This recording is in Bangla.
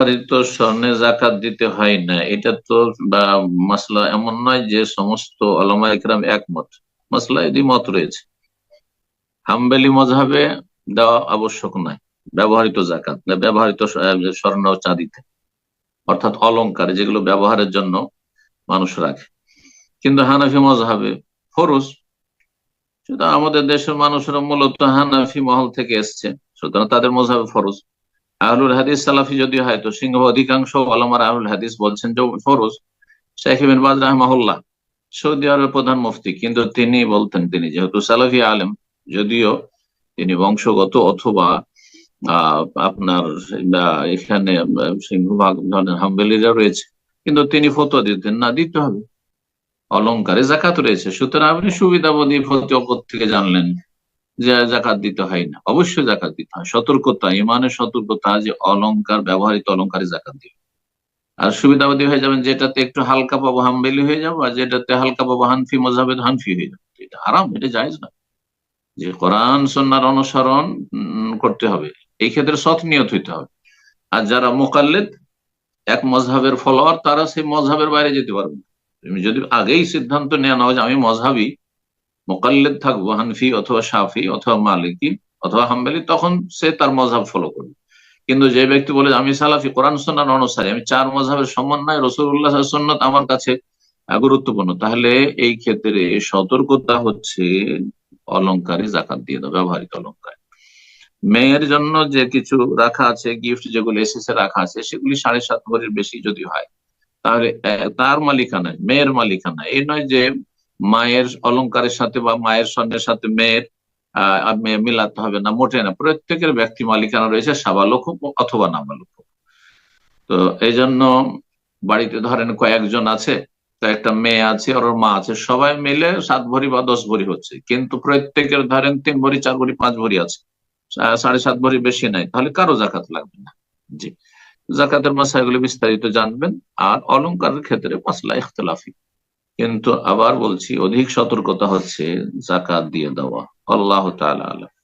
ব্যবহৃত স্বর্ণে জাকাত দিতে হয় না। এটা তো মাসলা এমন নয় যে সমস্ত আলমা একরাম একমত। মাসলা এদি মত রয়েছে। হাম্বেলি মজাবে দেওয়া আবশ্যক নয়, ব্যবহৃত জাকাত ব্যবহৃত স্বর্ণ চাঁদিতে, অর্থাৎ অলংকার, যেগুলো ব্যবহারের জন্য মানুষ রাখে। কিন্তু হানাফি মজাবে ফরজ। সুতরাং আমাদের দেশের মানুষরা মূলত হানাফি মহল থেকে এসছে, সুতরাং তাদের মজাবে ফরজ। আহলুল হাদিস সালাফি যদি হয়, তো সিংহ অধিকাংশ আলমার আহলুল হাদিস বলছেন যে ফরজ শেখ বিন বাজ রাহমাহুল্লাহ, সৌদি আরবের প্রধান মুফতি, কিন্তু তিনি বলতেন, তিনি যেহেতু সালাফি আলেম, যদিও তিনি বংশগত অথবা আপনার এখানে সিংহভাগ হাম্বেলিরা রয়েছে, কিন্তু তিনি ফতো দিতেন না, দিতে হবে। অলঙ্কারে জাকাত রয়েছে, সুতরাং আপনি সুবিধাবোধী ফতো থেকে জানলেন। জাকাত দিতে হয় না। অবশ্যই জাকাত দিতে হয়। সতর্কতা, ইমানের সতর্কতা, যে অলঙ্কার ব্যবহৃত অলঙ্কারে জাকাত দিবে। আর সুবিধাবাদী হয়ে যাবেন যেটাতে একটু হালকা পাবো হামবেলি হয়ে যাব আর যেটাতে হালকা পাবো হানফি মজাবেদ হানফি হয়ে যাবে। এটা হারাম, এটা যায় না। যে কোরআন সন্ন্যার অনুসরণ করতে হবে। এই ক্ষেত্রে সৎ নিয়ত হইতে হবে। আর যারা মোকাল্লেদ, এক মজহাবের ফলোয়ার, তারা সেই মজহাবের বাইরে যেতে পারবে না। তুমি যদি আগেই সিদ্ধান্ত নেওয়া না যে আমি মজহাবি মোকাল্লেদ থাকব, হানফি অথবা সাফি অথবা মালিকি অথবা হাম্বেলি, তখন সে তার মজহাব ফলো করবে। কিন্তু যে ব্যক্তি বলে আমি সালাফি, কোরআন সন্ন্যার অনুসারে, আমি চার মজাবের সমন্বয় রসুল্লাহ সন্ন্যত আমার কাছে গুরুত্বপূর্ণ। তাহলে এই ক্ষেত্রে সতর্কতা হচ্ছে অলঙ্কারে জাকাত দিয়ে দাও ব্যবহারিক অলঙ্কার মেয়ের জন্য যে কিছু রাখা আছে গিফট যেগুলো এসেছে রাখা আছে, সেগুলি সাড়ে সাত ভরির বেশি যদি হয়, তাহলে তার মালিকানায়, মেয়ের মালিকানা এই নয় যে মায়ের অলঙ্কারের সাথে বা মায়ের স্বর্ণের সাথে মেয়ের মিলাতে হবে না মোটে না। প্রত্যেকের ব্যক্তি মালিকানা রয়েছে, সাবালক অথবা নাবালক তো এই জন্য বাড়িতে ধরেন কয়েকজন আছে একটা মেয়ে আছে, ওর মা আছে, সবাই মিলে সাত ভরি বা দশ ভরি হচ্ছে। কিন্তু প্রত্যেকের ধরেন তিন ভরি, চার ভরি, পাঁচ ভরি আছে। সাড়ে সাত ভরি বেশি নাই, তাহলে কারও জাকাত লাগবে না। জি। জাকাতের মশাইগুলি বিস্তারিত জানবেন, আর অলঙ্কারের ক্ষেত্রে মশলা ইখতলাফি। কিন্তু আবার বলছি অধিক সতর্কতা হচ্ছে জাকাত দিয়ে দেওয়া। আল্লাহ তালা আলম।